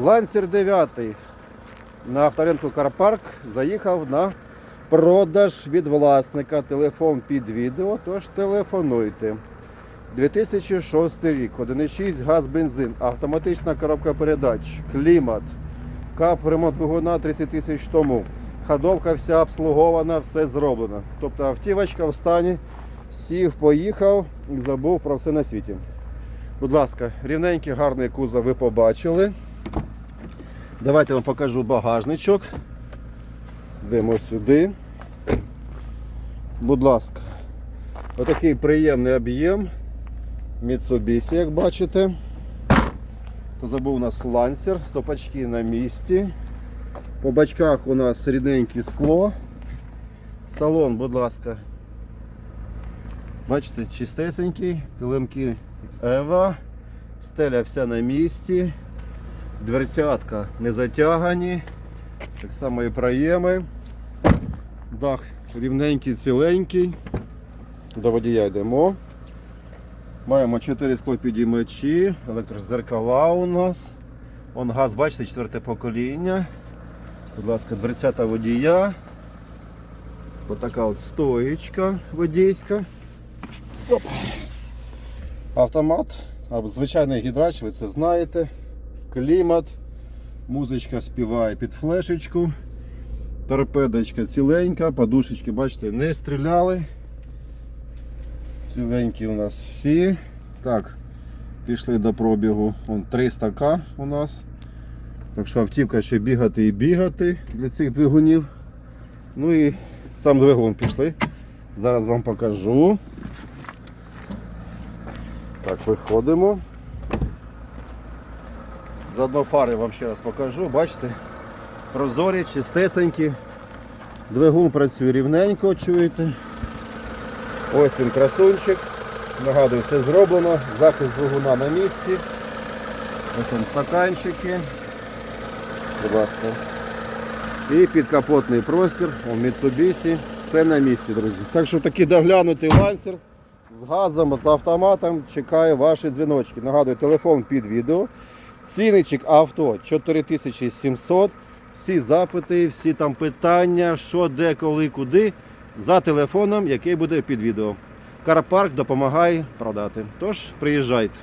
Лансер 9 на авторинку Карпарк заїхав на продаж від власника. Телефон під відео, тож телефонуйте. 2006 рік, 1,6 газ бензин, автоматична коробка передач, клімат, кап ремонт двигуна 30 тисяч тому. Ходовка вся обслугована, все зроблено. Тобто автівочка в стані, сів, поїхав забув про все на світі. Будь ласка, рівненький гарний кузов ви побачили. Давайте вам покажу багажничок. Йдемо сюди. Будь ласка, отакий приємний об'єм. Mitsubishi, як бачите. То забув у нас лансер, стопачки на місці. По бачках у нас рідненьке скло. Салон, будь ласка. Бачите, чистесенький, килимки Ева, стеля вся на місці, дверцятка не затягані, так само і проєми. Дах рівненький, ціленький. До водія йдемо. Маємо 4 склопідіймачі, електрозеркала у нас. Он газ, бачите, четверте покоління. Будь ласка, дверцята водія. Отака от стоїчка водійська. Оп. Автомат, звичайний гідрач, ви це знаєте. Клімат, музичка співає під флешечку. Торпедочка ціленька, подушечки, бачите, не стріляли. Ціленькі у нас всі. Так, пішли до пробігу. Вон 300к у нас. Так що автівка ще бігати і бігати для цих двигунів. Ну і сам двигун пішли. Зараз вам покажу. Так, виходимо. Заодно фари вам ще раз покажу. Бачите? Прозорі, чистесенькі. Двигун працює рівненько, чуєте. Ось він красунчик. Нагадую, все зроблено. Захист двигуна на місці. Ось він стаканчики. Будь ласка. І підкапотний простір у Mitsubishi. Все на місці, друзі. Так що такий доглянутий лансер з газом, з автоматом чекає ваші дзвіночки. Нагадую, телефон під відео. Ціничок авто 4700. Всі запити, всі там питання, що, де, коли, куди. За телефоном, який буде під відео. Карпарк допомагає продати. Тож приїжджайте.